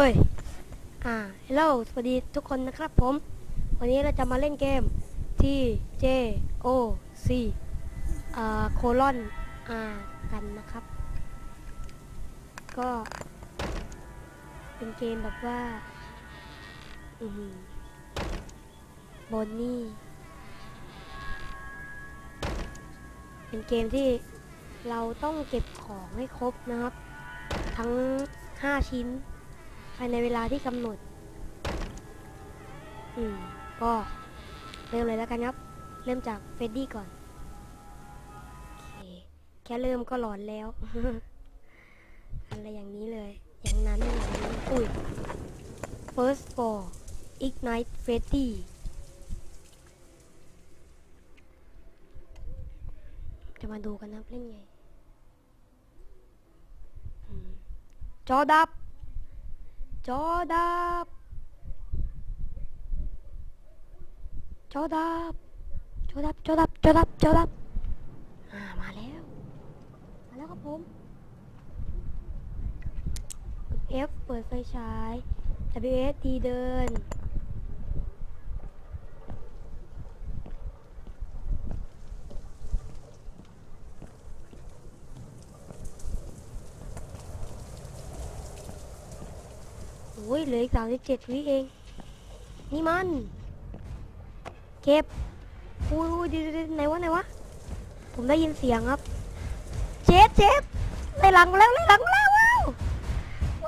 อ้ย อ่าฮัลโหลสวัสดีทุกคนนะครับผม วันนี้เราจะมาเล่นเกม T J O C อ่าโคลอน R กันนะครับ ก็ เป็นเกมแบบว่า อือหือบอนนี่ เป็นเกมที่เราต้องเก็บของให้ครบนะครับ ทั้ง 5 ชิ้นายในเวลาที่กำหนด อืม ก็เริ่มเลยแล้วกันครับ เริ่มจากเฟดดี้ก่อน โอเค แค่เริ่มก็หลอนแล้ว อะไรอย่างนี้เลย อย่างนั้นอย่างนี้อุ้ย first for ignite Freddy จะมาดูกันนะเล่นไงอืมจอดับ จอดับ จอดับ จอดับ จอดับ จอดับ จอดับ อ่า มาแล้ว มาแล้วครับผม F เปิดไฟฉาย W S D เดิน โอ้ยเหลืออีกสามสิบเจ็ดวิเอง นี่มัน เก็บอุ้ยเดี๋ยวไหนวะไหนวะ ผมได้ยินเสียงครับ เจ็บเจ็บไล่หลังมาแล้วไล่หลังมาแล้วว้าว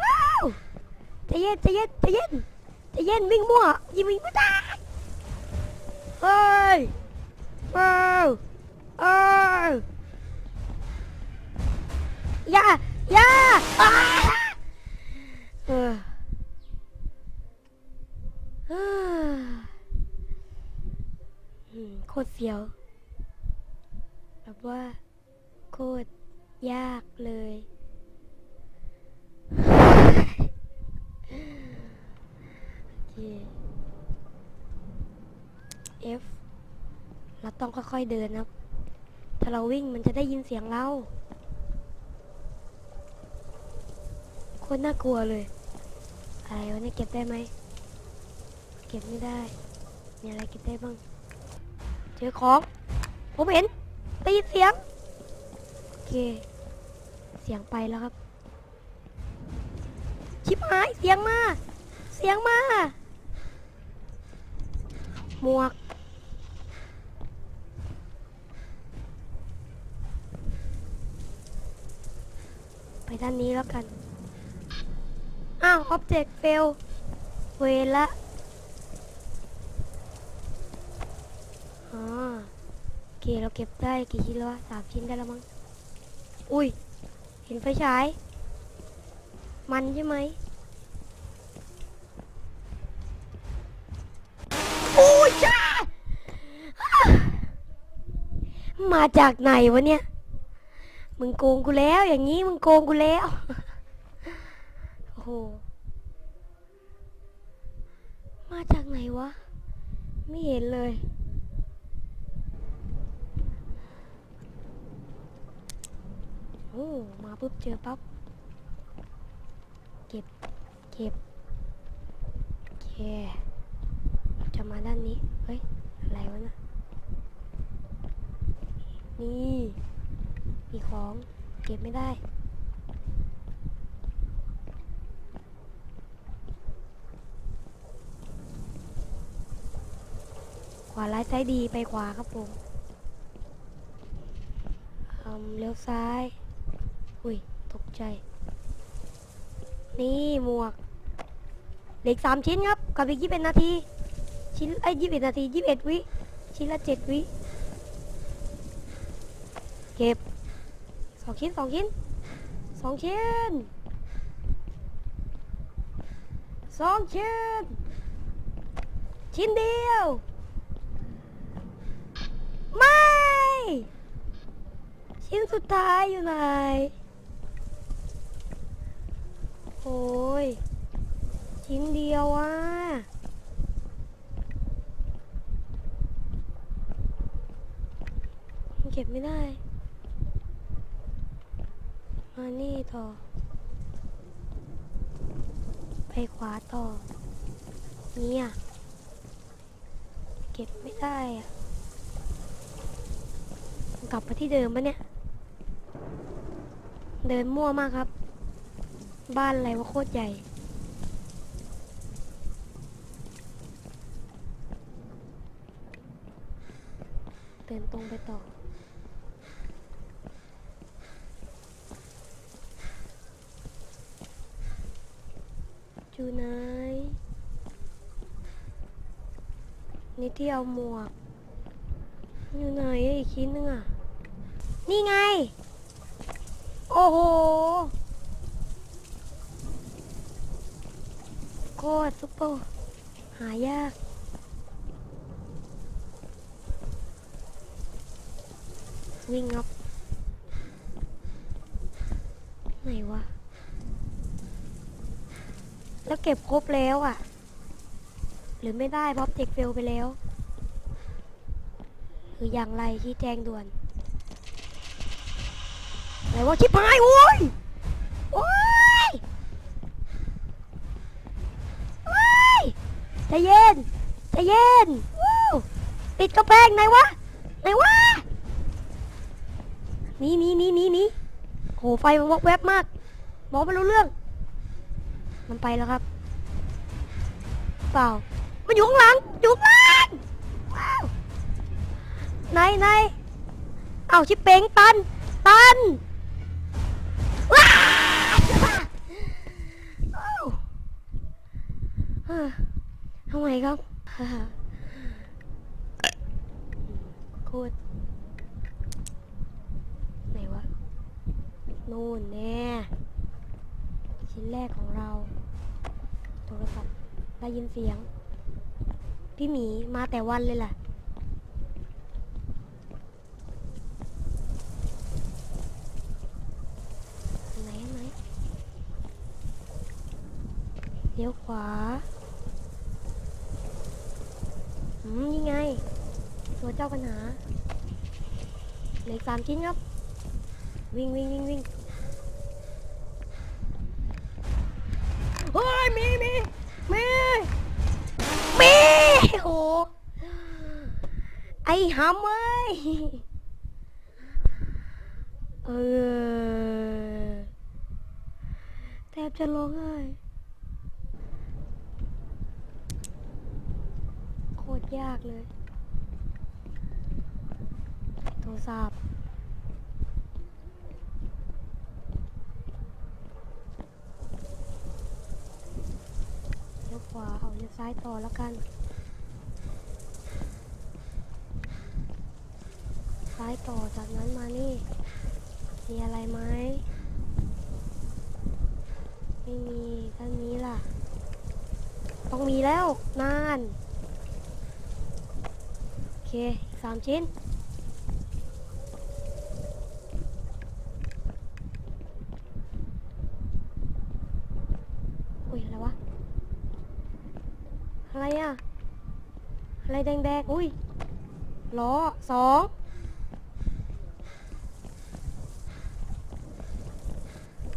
ว้าวใจเย็นใจเย็นใจเย็นใจเย็นวิ่งมั่วยิงวิ่งไม่ได้เฮ้ยว้าวเอ้ยอย่าอย่าเออ โคตรเสียว แบบว่า โคตรยากเลย โอเค F เราต้องค่อยๆเดินนะครับ ถ้าเราวิ่งมันจะได้ยินเสียงเรา โคตรน่ากลัวเลย อะไรวะเนี่ยเก็บได้ไหม เก็บไม่ได้ มีอะไรเก็บได้บ้าง เจอของ ผมเห็นได้ยินเสียง โอเค เสียงไปแล้วครับ ชิบหายเสียงมา เสียงมา หมวก ไปด้านนี้แล้วกัน อ้าว object fail เวละ โอเคเราเก็บได้กี่ชิ้นแล้ววะสามชิ้นได้แล้วมั้ง อุ้ย เห็นไฟฉาย มันใช่ไหมโอ้ยจ้าอ้ามาจากไหนวะเนี่ย มึงโกงกูแล้ว อย่างนี้มึงโกงกูแล้ว โอ้โห มาจากไหนวะ ไม่เห็นเลย โอ้มาปุ๊บเจอปั๊บเก็บเก็บโอเคจะมาด้านนี้ เฮ้ย อะไรวะนะนี่มีของเก็บไม่ได้ ขวาร้ายซ้ายดีไปขวาครับผมอืมเลี้ยวซ้าย อุ้ยตกใจ นี่หมวก เหล็กสามชิ้นครับ กับอีกยี่สิบนาที ชิ้นไอ้ยี่สิบนาทียี่สิบเอ็ดวิ ชิ้นละเจ็ดวิ เก็บสองชิ้นสองชิ้นสองชิ้นสองชิ้น ชิ้นเดียว ไม่ ชิ้นสุดท้ายอยู่ไหน โอ้ยชิ้นเดียวอะเก็บไม่ได้ มานี่ต่อ ไปขวาต่อเนี่ยเก็บไม่ได้อะ กลับมาที่เดิมปะเนี่ย เดินมั่วมากครับ บ้านอะไรวะโคตรใหญ่ เดินตรงไปต่ออยู่ไหนนี่ที่เอาหมวก อยู่ไหนอีกชิ้นนึงอะ นี่ไง โอ้โห โคตร ซุปเปอร์หายาก วิ่งครับ ไหนวะ แล้วเก็บครบแล้วอะ หรือไม่ได้เพราะเจ็กเฟลไปแล้วหรืออย่างไรชี้แจงด่วนอะไรวะชิบหาย โอ้ย โอ้ย โอ้ย ใจเย็นใจเย็นวู้ติดกระแพงไหนวะไหนวะหนี่นี่นี่นี่นี่โหไฟมันวอกแวบมากมองไม่รู้เรื่อง มันไปแล้วครับ เปล่า มันอยู่ข้างหลังอยู่ข้างหลังว้าวไหนไหนเอาชิปเป้งตันตันว้าวอ้า ทำไมครับโคตรไหนวะ นู่นแน่ชิ้นแรกของเรา โทรศัพท์ได้ยินเสียง พี่หมีมาแต่วันเลยล่ะไหนไหนเลี้ยวขวา อืมนี่ไง ตัวเจ้าปัญหาเหลืออกสามชิ้นครับ วิ่งวิ่งวิ่งวิ่งเฮ้ยมีมีมีมีโหไอ้หำเอ้ยเออแทบจะร้องไห้โคตรยากเลย โทรศัพท์เลี้ยวขวาเอาเลี้ยวซ้ายต่อแล้วกัน ซ้ายต่อจากนั้นมานี่ มีอะไรไหม ไม่มีท่านนี้ล่ะ ต้องมีแล้ว นาน โอเคสามชิ้น อุ้ย อะไรวะ อะไรอะ อะไรแดงๆ อุ้ยล้อสอง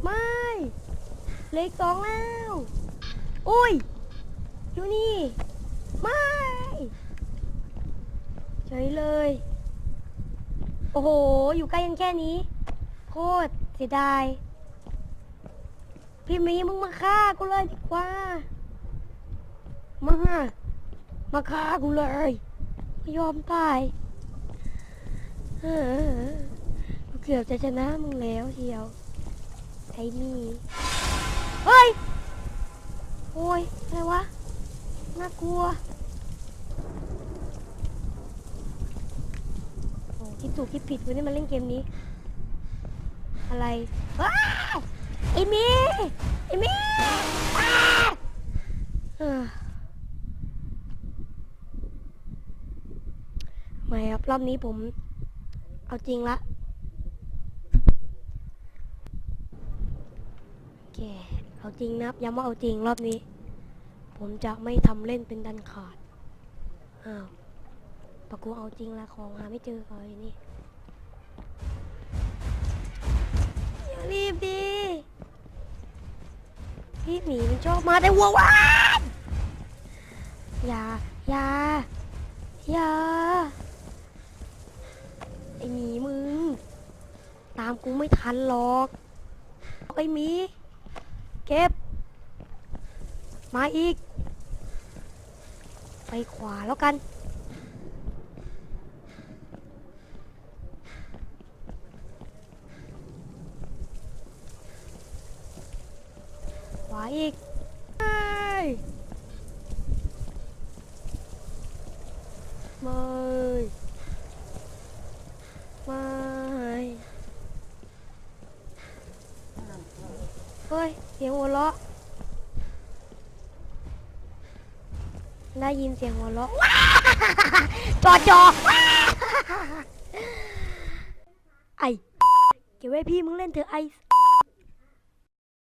ไม่เล็กสองแล้วอุ้ย อยู่นี่ ไม่เฉยเลย โอ้โห อยู่ใกล้กันแค่นี้ โคตรเสียดาย พี่มีมึงมาฆ่ากูเลยดีกว่า มา มาฆ่ากูเลยไม่ยอมตายเออกูเกือบจะชนะมึงแล้วเชียวไอ้นี่เฮ้ย โอ้ย อะไรวะ น่ากลัวโอ้คิดถูกคิดผิดวันนี้มาเล่นเกมนี้ อะไรว้าไอ้มีไอ้มีอ้าเออไม่ครับ รอบนี้ผม เอาจริงละโอเคเอาจริงนะครับย้ำว่าเอาจริงรอบนี้ ผมจะไม่ทำเล่นเป็นดันขาดอ้าวปะกูเอาจริงละของหาไม่เจอเขาอยู่นี่อย่ารีบดีพี่หมีมันชอบมาแต่วัววานอย่าอย่าอย่า อหมีมึง ตามกูไม่ทันหรอก ไอหมี เก็บ มาอีก ไปขวาแล้วกัน ขวาอีกไม่ไม่ไม่ เฮ้ย เสียงหัวเราะ ได้ยินเสียงหัวเราะจอจอไอเก็บไว้พี่มึงเล่นเถอะไอ